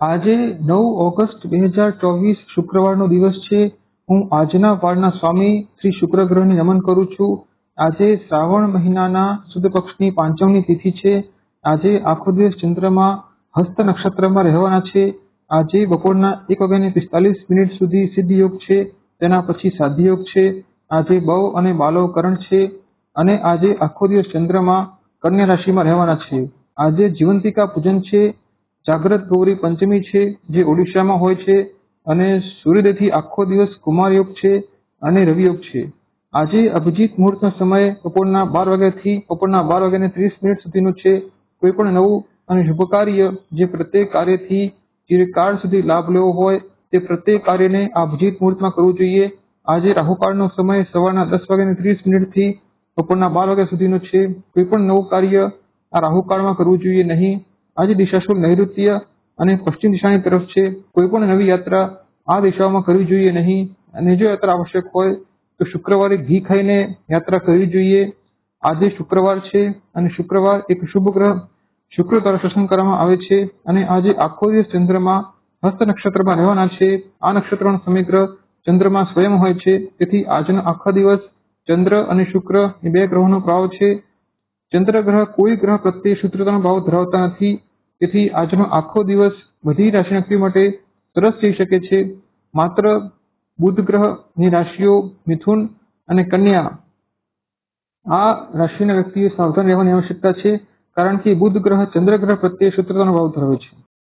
આજે નવ ઓગસ્ટ બે હજાર ચોવીસ શુક્રવારનો દિવસ છે. હું આજના વારના સ્વામી શ્રી શુક્ર ગ્રહને નમન કરું છું. આજે શ્રાવણ મહિનાના સુદ પક્ષની પાંચમની તિથિ છે. આજે આખો દિવસ ચંદ્રમાં હસ્ત નક્ષત્રમાં રહેવાના છે. આજે બપોરના એક વાગ્યાને પિસ્તાલીસ મિનિટ સુધી સિદ્ધ યોગ છે. તેના પછી સાધ્ય યોગ છે. આજે બહુ અને બાલો કરણ છે. અને આજે આખો દિવસ ચંદ્રમાં કન્યા રાશિમાં રહેવાના છે. આજે જીવંતિકા પૂજન છે. જાગ્રત ગૌરી પંચમી છે, જે ઓડિશામાં હોય છે અને સૂર્યોદયથી આખો દિવસ કુમાર યોગ છે અને રવિ યોગ છે. આજે અભિજીત મુહૂર્તનો સમય બપોરના બાર વાગ્યાથી, બપોરના બાર વાગ્યાને ત્રીસ મિનિટ સુધીનો છે. કોઈ પણ નવું અને શુભ કાર્ય જે પ્રત્યેક કાર્યથી ચિરકાળ સુધી લાભ લેવો હોય તે પ્રત્યેક કાર્યને આ અભિજીત મુહૂર્તમાં કરવું જોઈએ. આજે રાહુકાળનો સમય સવારના દસ વાગ્યાને ત્રીસ મિનિટથી બપોરના બાર વાગ્યા સુધીનો છે. કોઈ પણ નવું કાર્ય આ રાહુકાળમાં કરવું જોઈએ નહીં. આજે દિશાશુલ નૈઋત્ય અને પશ્ચિમ દિશાની તરફ છે. કોઈ પણ નવી યાત્રા આ દિશાઓમાં કરવી જોઈએ નહીં. અને જો યાત્રા આવશ્યક હોય, તો શુક્રવારે ઘી ખાઈને યાત્રા કરવી જોઈએ. આજે શુક્રવાર છે અને શુક્રવાર એક શુભ ગ્રહ શુક્ર દ્વારા શાસન કરવામાં આવે છે. અને આજે આખો દિવસ ચંદ્રમાં હસ્ત નક્ષત્રમાં રહેવાના છે. આ નક્ષત્રનો સમગ્ર ચંદ્રમાં સ્વયં હોય છે. તેથી આજનો આખો દિવસ ચંદ્ર અને શુક્ર એ બે ગ્રહોનો પ્રભાવ છે. ચંદ્ર ગ્રહ કોઈ ગ્રહ પ્રત્યે શત્રુતાનો ભાવ ધરાવતા નથી. તેથી આજનો આખો દિવસ બધી રાશિ વ્યક્તિઓ માટે સરસ જઈ શકે છે. માત્ર બુધ ગ્રહની રાશિઓ મિથુન અને કન્યા આ રાશિના વ્યક્તિએ સાવધાન રહેવાની આવશ્યકતા છે, કારણ કે બુધ ગ્રહ ચંદ્ર ગ્રહ પ્રત્યે શત્રુતાનો ભાવ ધરાવે છે.